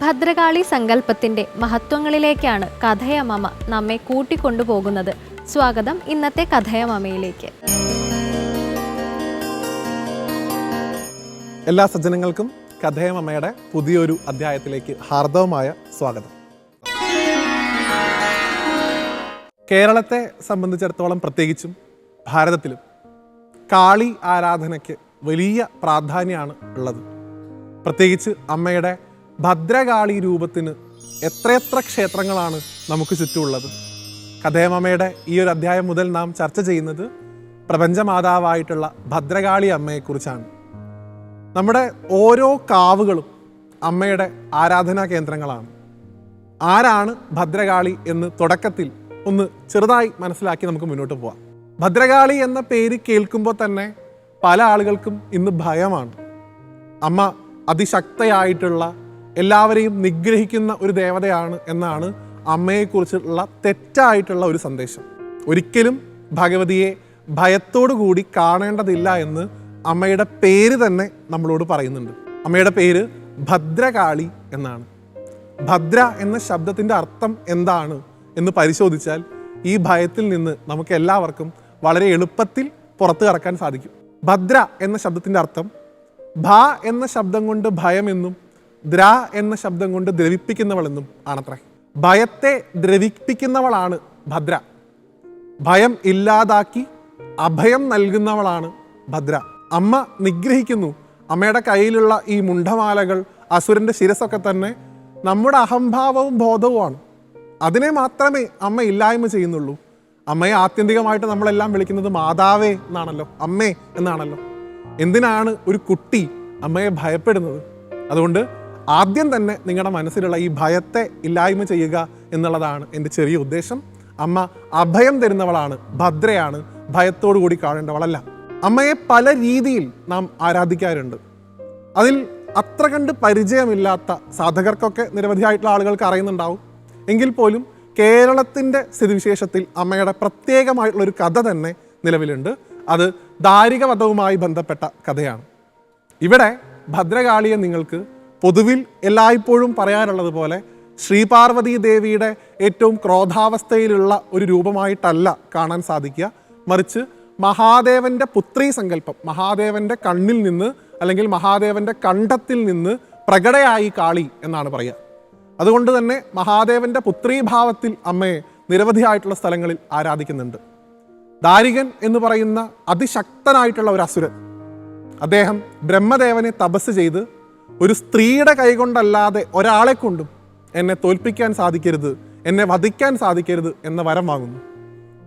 ഭദ്രകാളി സങ്കല്പത്തിന്റെ മഹത്വങ്ങളിലേക്കാണ് കഥയമമ നമ്മെ കൂട്ടിക്കൊണ്ടുപോകുന്നത്. സ്വാഗതം ഇന്നത്തെ കഥയമമയിലേക്ക് എല്ലാ സജ്ജനങ്ങൾക്കും കഥയമമയുടെ പുതിയൊരു അധ്യായത്തിലേക്ക് ഹാർദവമായ സ്വാഗതം. കേരളത്തെ സംബന്ധിച്ചിടത്തോളം പ്രത്യേകിച്ചും ഭാരതത്തിലും കാളി ആരാധനയ്ക്ക് വലിയ പ്രാധാന്യമാണ് ഉള്ളത്. പ്രത്യേകിച്ച് അമ്മയുടെ ഭദ്രകാളി രൂപത്തിന് എത്രയെത്ര ക്ഷേത്രങ്ങളാണ് നമുക്ക് ചുറ്റുമുള്ളത്. കഥേമമ്മയുടെ ഈ ഒരു അധ്യായം മുതൽ നാം ചർച്ച ചെയ്യുന്നത് പ്രപഞ്ചമാതാവായിട്ടുള്ള ഭദ്രകാളി അമ്മയെക്കുറിച്ചാണ്. നമ്മുടെ ഓരോ കാവുകളും അമ്മയുടെ ആരാധനാ കേന്ദ്രങ്ങളാണ്. ആരാണ് ഭദ്രകാളി എന്ന് തുടക്കത്തിൽ ഒന്ന് ചെറുതായി മനസ്സിലാക്കി നമുക്ക് മുന്നോട്ട് പോവാം. ഭദ്രകാളി എന്ന പേര് കേൾക്കുമ്പോൾ തന്നെ പല ആളുകൾക്കും ഇന്ന് ഭയമാണ്. അമ്മ അതിശക്തയായിട്ടുള്ള എല്ലാവരെയും നിഗ്രഹിക്കുന്ന ഒരു ദേവതയാണ് എന്നാണ് അമ്മയെക്കുറിച്ചുള്ള തെറ്റായിട്ടുള്ള ഒരു സന്ദേശം. ഒരിക്കലും ഭഗവതിയെ ഭയത്തോടു കൂടി കാണേണ്ടതില്ല എന്ന് അമ്മയുടെ പേര് തന്നെ നമ്മളോട് പറയുന്നുണ്ട്. അമ്മയുടെ പേര് ഭദ്രകാളി എന്നാണ്. ഭദ്ര എന്ന ശബ്ദത്തിന്റെ അർത്ഥം എന്താണ് എന്ന് പരിശോധിച്ചാൽ ഈ ഭയത്തിൽ നിന്ന് നമുക്ക് എല്ലാവർക്കും വളരെ എളുപ്പത്തിൽ പുറത്തു കടക്കാൻ സാധിക്കും. ഭദ്ര എന്ന ശബ്ദത്തിന്റെ അർത്ഥം ഭ എന്ന ശബ്ദം കൊണ്ട് ഭയമെന്നും ദ്ര എന്ന ശബ്ദം കൊണ്ട് ദ്രവിപ്പിക്കുന്നവളെന്നും ആണത്രേ. ഭയത്തെ ദ്രവിപ്പിക്കുന്നവളാണ് ഭദ്ര. ഭയം ഇല്ലാതാക്കി അഭയം നൽകുന്നവളാണ് ഭദ്ര. അമ്മ നിഗ്രഹിക്കുന്നു. അമ്മയുടെ കയ്യിലുള്ള ഈ മുണ്ടമാലകൾ അസുരന്റെ ശിരസൊക്കെ തന്നെ നമ്മുടെ അഹംഭാവവും ബോധവുമാണ്. അതിനെ മാത്രമേ അമ്മ ഇല്ലായ്മ ചെയ്യുന്നുള്ളൂ. അമ്മയെ ആത്യന്തികമായിട്ട് നമ്മളെല്ലാം വിളിക്കുന്നത് മാതാവേ എന്നാണല്ലോ അമ്മേ എന്നാണല്ലോ. എന്തിനാണ് ഒരു കുട്ടി അമ്മയെ ഭയപ്പെടുന്നത്? അതുകൊണ്ട് ആദ്യം തന്നെ നിങ്ങളുടെ മനസ്സിലുള്ള ഈ ഭയത്തെ ഇല്ലായ്മ ചെയ്യുക എന്നുള്ളതാണ് എന്റെ ചെറിയ ഉദ്ദേശം. അമ്മ അഭയം തരുന്നവളാണ് ഭദ്രയാണ് ഭയത്തോടു കൂടി കാണേണ്ടവളല്ല. അമ്മയെ പല രീതിയിൽ നാം ആരാധിക്കാറുണ്ട്. അതിൽ അത്ര കണ്ട് പരിചയമില്ലാത്ത സാധകർക്കൊക്കെ നിരവധിയായിട്ടുള്ള ആളുകൾക്ക് അറിയുന്നുണ്ടാവും. എങ്കിൽ പോലും കേരളത്തിന്റെ സ്ഥിതിവിശേഷത്തിൽ അമ്മയുടെ പ്രത്യേകമായിട്ടുള്ള ഒരു കഥ തന്നെ നിലവിലുണ്ട്. അത് ദാരികവധവുമായി ബന്ധപ്പെട്ട കഥയാണ്. ഇവിടെ ഭദ്രകാളിയെ നിങ്ങൾക്ക് പൊതുവിൽ എല്ലായ്പ്പോഴും പറയാറുള്ളത് പോലെ ശ്രീപാർവതി ദേവിയുടെ ഏറ്റവും ക്രോധാവസ്ഥയിലുള്ള ഒരു രൂപമായിട്ടല്ല കാണാൻ സാധിക്കുക. മറിച്ച് മഹാദേവന്റെ പുത്രീ സങ്കല്പം മഹാദേവന്റെ കണ്ണിൽ നിന്ന് അല്ലെങ്കിൽ മഹാദേവന്റെ കണ്ഠത്തിൽ നിന്ന് പ്രകടയായി കാളി എന്നാണ് പറയുക. അതുകൊണ്ട് തന്നെ മഹാദേവന്റെ പുത്രീഭാവത്തിൽ അമ്മയെ നിരവധിയായിട്ടുള്ള സ്ഥലങ്ങളിൽ ആരാധിക്കുന്നുണ്ട്. ദാരികൻ എന്ന് പറയുന്ന അതിശക്തനായിട്ടുള്ള ഒരു അസുരൻ. അദ്ദേഹം ബ്രഹ്മദേവനെ തപസ് ചെയ്ത് ഒരു സ്ത്രീയുടെ കൈകൊണ്ടല്ലാതെ ഒരാളെ കൊണ്ടും എന്നെ തോൽപ്പിക്കാൻ സാധിക്കരുത് എന്നെ വധിക്കാൻ സാധിക്കരുത് എന്ന വരം വാങ്ങുന്നു.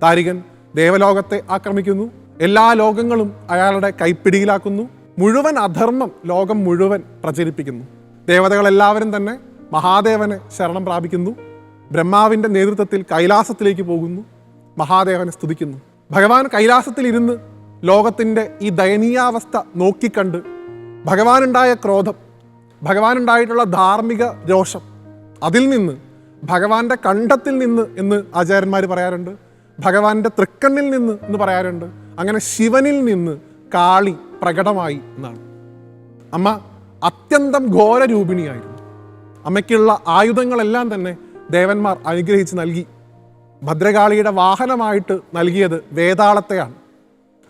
താരികൻ ദേവലോകത്തെ ആക്രമിക്കുന്നു എല്ലാ ലോകങ്ങളും അയാളുടെ കൈപ്പിടിയിലാക്കുന്നു മുഴുവൻ അധർമ്മം ലോകം മുഴുവൻ പ്രചരിപ്പിക്കുന്നു. ദേവതകളെല്ലാവരും തന്നെ മഹാദേവനെ ശരണം പ്രാപിക്കുന്നു ബ്രഹ്മാവിന്റെ നേതൃത്വത്തിൽ കൈലാസത്തിലേക്ക് പോകുന്നു മഹാദേവനെ സ്തുതിക്കുന്നു. ഭഗവാൻ കൈലാസത്തിലിരുന്ന് ലോകത്തിന്റെ ഈ ദയനീയാവസ്ഥ നോക്കിക്കണ്ട് ഭഗവാനുണ്ടായ ക്രോധം ഭഗവാനുണ്ടായിട്ടുള്ള ധാർമ്മിക രോഷം. അതിൽ നിന്ന് ഭഗവാന്റെ കണ്ഠത്തിൽ നിന്ന് എന്ന് ആചാര്യന്മാർ പറയാറുണ്ട്. ഭഗവാന്റെ തൃക്കണ്ണിൽ നിന്ന് എന്ന് പറയാറുണ്ട്. അങ്ങനെ ശിവനിൽ നിന്ന് കാളി പ്രകടമായി എന്നാണ്. അമ്മ അത്യന്തം ഘോരരൂപിണിയായിരുന്നു. അമ്മയ്ക്കുള്ള ആയുധങ്ങളെല്ലാം തന്നെ ദേവന്മാർ അനുഗ്രഹിച്ച് നൽകി. ഭദ്രകാളിയുടെ വാഹനമായിട്ട് നൽകിയത് വേതാളത്തെയാണ്.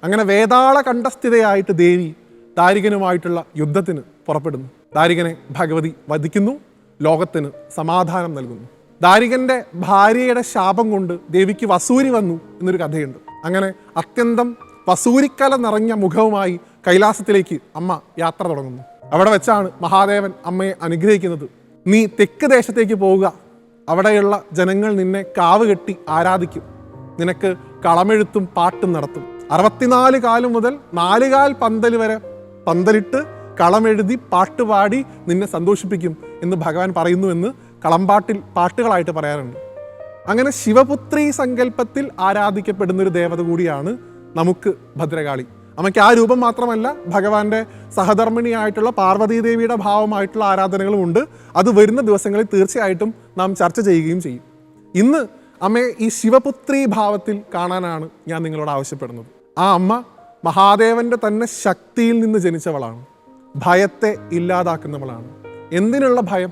അങ്ങനെ വേതാള കണ്ഠസ്ഥിതയായിട്ട് ദേവി താരികനുമായിട്ടുള്ള യുദ്ധത്തിന് പുറപ്പെടുന്നു. ദാരികനെ ഭഗവതി വധിക്കുന്നു ലോകത്തിന് സമാധാനം നൽകുന്നു. ദാരികന്റെ ഭാര്യയുടെ ശാപം കൊണ്ട് ദേവിക്ക് വസൂരി വന്നു എന്നൊരു കഥയുണ്ട്. അങ്ങനെ അത്യന്തം വസൂരിക്കല നിറഞ്ഞ മുഖവുമായി കൈലാസത്തിലേക്ക് അമ്മ യാത്ര തുടങ്ങുന്നു. അവിടെ വെച്ചാണ് മഹാദേവൻ അമ്മയെ അനുഗ്രഹിക്കുന്നത്. നീ തെക്ക് ദേശത്തേക്ക് പോവുക. അവിടെയുള്ള ജനങ്ങൾ നിന്നെ കാവ് കെട്ടി ആരാധിക്കും. നിനക്ക് കളമെഴുത്തും പാട്ടും നടത്തും. അറുപത്തിനാല് കാലം മുതൽ നാലുകാൽ പന്തൽ വരെ പന്തലിട്ട് കളമെഴുതി പാട്ടുപാടി നിന്നെ സന്തോഷിപ്പിക്കും എന്ന് ഭഗവാൻ പറയുന്നു എന്ന് കളമ്പാട്ടിൽ പാട്ടുകളായിട്ട് പറയാറുണ്ട്. അങ്ങനെ ശിവപുത്രി സങ്കല്പത്തിൽ ആരാധിക്കപ്പെടുന്ന ഒരു ദേവത കൂടിയാണ് നമുക്ക് ഭദ്രകാളി. അമ്മയ്ക്ക് ആ രൂപം മാത്രമല്ല ഭഗവാന്റെ സഹധർമ്മിണിയായിട്ടുള്ള പാർവതീദേവിയുടെ ഭാവമായിട്ടുള്ള ആരാധനകളും ഉണ്ട്. അത് വരുന്ന ദിവസങ്ങളിൽ തീർച്ചയായിട്ടും നാം ചർച്ച ചെയ്യുകയും ചെയ്യും. ഇന്ന് അമ്മയെ ഈ ശിവപുത്രി ഭാവത്തിൽ കാണാനാണ് ഞാൻ നിങ്ങളോട് ആവശ്യപ്പെടുന്നത്. ആ അമ്മ മഹാദേവന്റെ തന്നെ ശക്തിയിൽ നിന്ന് ജനിച്ചവളാണ്. ഭയത്തെ ഇല്ലാതാക്കുന്നവളാണ്. എന്തിനുള്ള ഭയം?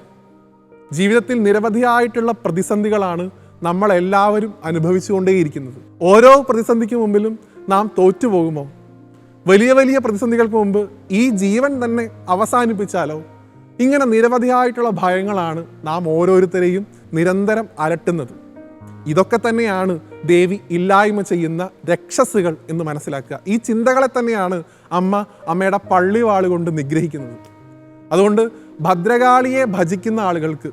ജീവിതത്തിൽ നിരവധിയായിട്ടുള്ള പ്രതിസന്ധികളാണ് നമ്മളെല്ലാവരും അനുഭവിച്ചുകൊണ്ടേയിരിക്കുന്നത്. ഓരോ പ്രതിസന്ധിക്ക് മുമ്പിലും നാം തോറ്റുപോകുമോ? വലിയ വലിയ പ്രതിസന്ധികൾക്ക് മുമ്പ് ഈ ജീവൻ തന്നെ അവസാനിപ്പിച്ചാലോ? ഇങ്ങനെ നിരവധിയായിട്ടുള്ള ഭയങ്ങളാണ് നാം ഓരോരുത്തരെയും നിരന്തരം അലട്ടുന്നത്. ഇതൊക്കെ തന്നെയാണ് ദേവി ഇല്ലായ്മ ചെയ്യുന്ന രക്ഷസുകൾ എന്ന് മനസ്സിലാക്കുക. ഈ ചിന്തകളെ തന്നെയാണ് അമ്മ അമ്മയുടെ പള്ളിവാൾ കൊണ്ട് നിഗ്രഹിക്കുന്നത്. അതുകൊണ്ട് ഭദ്രകാളിയെ ഭജിക്കുന്ന ആളുകൾക്ക്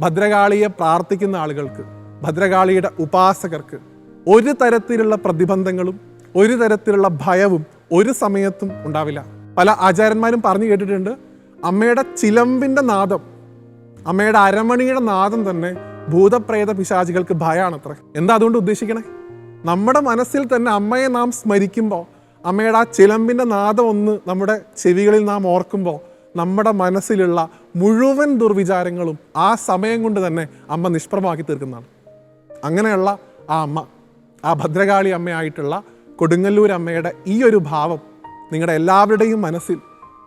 ഭദ്രകാളിയെ പ്രാർത്ഥിക്കുന്ന ആളുകൾക്ക് ഭദ്രകാളിയുടെ ഉപാസകർക്ക് ഒരു തരത്തിലുള്ള പ്രതിബന്ധങ്ങളും ഒരു തരത്തിലുള്ള ഭയവും ഒരു സമയത്തും ഉണ്ടാവില്ല. പല ആചാര്യന്മാരും പറഞ്ഞു കേട്ടിട്ടുണ്ട് അമ്മയുടെ ചിലമ്പിന്റെ നാദം അമ്മയുടെ അരമണിയുടെ നാദം തന്നെ ഭൂതപ്രേത പിശാചികൾക്ക് ഭയമാണത്ര എന്താ അതുകൊണ്ട് ഉദ്ദേശിക്കണേ? നമ്മുടെ മനസ്സിൽ തന്നെ അമ്മയെ നാം സ്മരിക്കുമ്പോൾ അമ്മയുടെ ആ ചിലമ്പിന്റെ നാദം ഒന്ന് നമ്മുടെ ചെവികളിൽ നാം ഓർക്കുമ്പോൾ നമ്മുടെ മനസ്സിലുള്ള മുഴുവൻ ദുർവിചാരങ്ങളും ആ സമയം കൊണ്ട് തന്നെ അമ്മ നിഷ്പ്രഭമാക്കി തീർക്കുന്നതാണ്. അങ്ങനെയുള്ള ആ അമ്മ ആ ഭദ്രകാളി അമ്മയായിട്ടുള്ള കൊടുങ്ങല്ലൂർ അമ്മയുടെ ഈ ഒരു ഭാവം നിങ്ങളുടെ എല്ലാവരുടെയും മനസ്സിൽ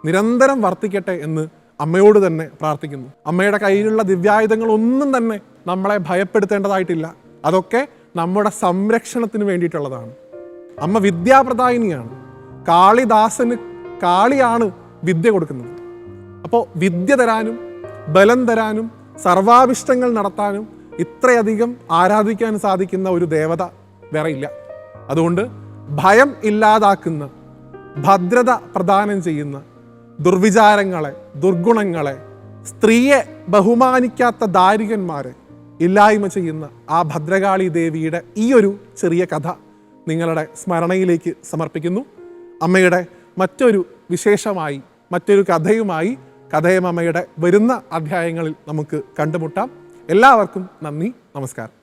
നിരന്തരം വർത്തിക്കട്ടെ എന്ന് അമ്മയോട് തന്നെ പ്രാർത്ഥിക്കുന്നു. അമ്മയുടെ കയ്യിലുള്ള ദിവ്യായുധങ്ങൾ ഒന്നും തന്നെ നമ്മളെ ഭയപ്പെടുത്തേണ്ടതായിട്ടില്ല. അതൊക്കെ നമ്മുടെ സംരക്ഷണത്തിന് വേണ്ടിയിട്ടുള്ളതാണ്. അമ്മ വിദ്യാപ്രദായിനിയാണ് കാളിദാസന് കാളിയാണ് വിദ്യ കൊടുക്കുന്നത്. അപ്പോൾ വിദ്യ തരാനും ബലം തരാനും സർവാഭിഷ്ടങ്ങൾ നടത്താനും ഇത്രയധികം ആരാധിക്കാൻ സാധിക്കുന്ന ഒരു ദേവത വേറെ ഇല്ല. അതുകൊണ്ട് ഭയം ഇല്ലാതാക്കുന്ന ഭദ്രത പ്രദാനം ചെയ്യുന്ന ദുർവിചാരങ്ങളെ ദുർഗുണങ്ങളെ സ്ത്രീയെ ബഹുമാനിക്കാത്ത ദാരികന്മാരെ ഇല്ലായ്മ ചെയ്യുന്ന ആ ഭദ്രകാളി ദേവിയുടെ ഈ ഒരു ചെറിയ കഥ നിങ്ങളുടെ സ്മരണയിലേക്ക് സമർപ്പിക്കുന്നു. അമ്മയുടെ മറ്റൊരു വിശേഷമായി മറ്റൊരു കഥയുമായി കഥയമമ്മയുടെ വരുന്ന അധ്യായങ്ങളിൽ നമുക്ക് കണ്ടുമുട്ടാം. എല്ലാവർക്കും നന്ദി നമസ്കാരം.